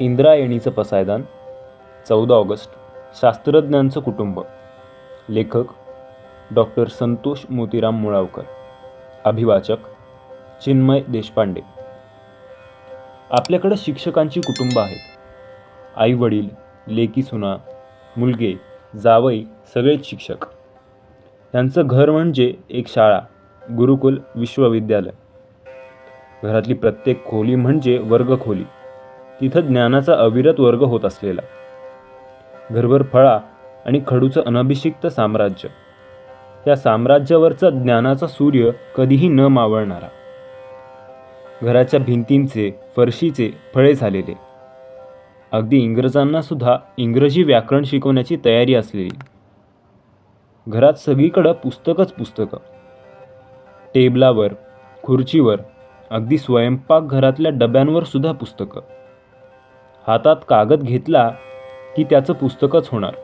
इंद्रायणीचं पसायदान चौदा ऑगस्ट शास्त्रज्ञांचं कुटुंब. लेखक डॉक्टर संतोष मोतीराम मुळावकर. अभिवाचक चिन्मय देशपांडे. आपल्याकडं शिक्षकांची कुटुंब आहेत. आई वडील लेकी सुना मुलगे जावई सगळेच शिक्षक. त्यांचं घर म्हणजे एक शाळा गुरुकुल विश्वविद्यालय. घरातली प्रत्येक खोली म्हणजे वर्गखोली. तिथं ज्ञानाचा अविरत वर्ग होत असलेला. घरभर फळा आणि खडूचं अनभिषिक्त साम्राज्य. त्या साम्राज्यावरचा ज्ञानाचा सूर्य कधीही न मावळणारा. घराच्या भिंतींचे फरशीचे फळे झालेले. अगदी इंग्रजांना सुद्धा इंग्रजी व्याकरण शिकवण्याची तयारी असलेली. घरात सगळीकडं पुस्तकच पुस्तकं. टेबलावर खुर्चीवर अगदी स्वयंपाकघरातल्या डब्यांवर सुद्धा पुस्तकं. हातात कागद घेतला की त्याचं पुस्तकच होणार.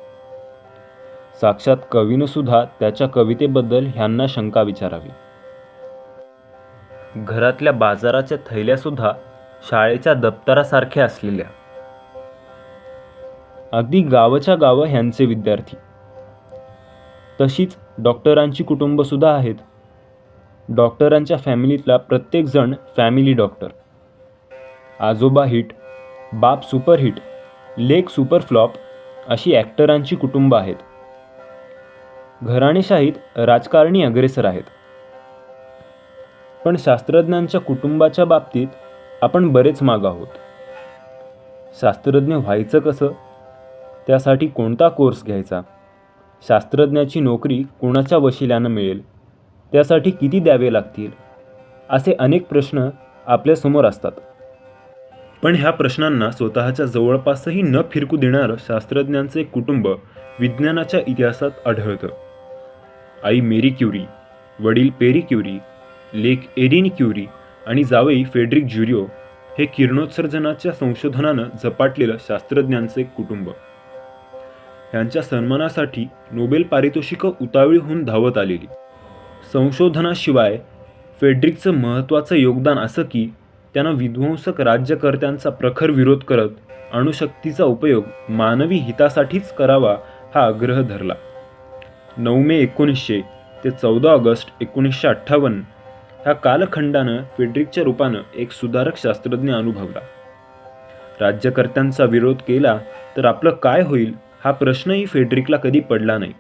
साक्षात कवीनं सुद्धा त्याच्या कवितेबद्दल ह्यांना शंका विचारावी. घरातल्या बाजाराच्या थैल्यासुद्धा शाळेच्या दप्तरासारख्या असलेल्या. अगदी गावच्या गावं ह्यांचे विद्यार्थी. तशीच डॉक्टरांची कुटुंबसुद्धा आहेत. डॉक्टरांच्या फॅमिलीतला प्रत्येकजण फॅमिली डॉक्टर. आजोबा हिट बाप सुपरहिट लेक सुपरफ्लॉप अशी ॲक्टरांची कुटुंब आहेत. घराणेशाहीत राजकारणी अग्रेसर आहेत. पण शास्त्रज्ञांच्या कुटुंबाच्या बाबतीत आपण बरेच माग आहोत. शास्त्रज्ञ व्हायचं कसं? त्यासाठी कोणता कोर्स घ्यायचा? शास्त्रज्ञाची नोकरी कोणाच्या वशिल्यानं मिळेल? त्यासाठी किती द्यावे लागतील? असे अनेक प्रश्न आपल्यासमोर असतात. पण ह्या प्रश्नांना स्वतःच्या जवळपासही न फिरकू देणारं शास्त्रज्ञांचे कुटुंब विज्ञानाच्या इतिहासात आढळतं. आई मेरी क्युरी वडील पेरी क्युरी लेक एरिन क्युरी आणि जावई फेड्रिक ज्युरिओ हे किरणोत्सर्जनाच्या संशोधनानं झपाटलेलं शास्त्रज्ञांचे कुटुंब. यांच्या सन्मानासाठी नोबेल पारितोषिकं उतावळी होऊन धावत आलेली. संशोधनाशिवाय फेड्रिकचं महत्त्वाचं योगदान असं की त्यानं विध्वंसक राज्यकर्त्यांचा प्रखर विरोध करत अणुशक्तीचा उपयोग मानवी हितासाठीच करावा हा आग्रह धरला. नऊ मे एकोणीसशे ते चौदा ऑगस्ट एकोणीसशे अठ्ठावन्न ह्या कालखंडानं फेड्रिकच्या रूपानं एक सुधारक शास्त्रज्ञ अनुभवला. राज्यकर्त्यांचा विरोध केला तर आपलं काय होईल हा प्रश्नही फेड्रिकला कधी पडला नाही.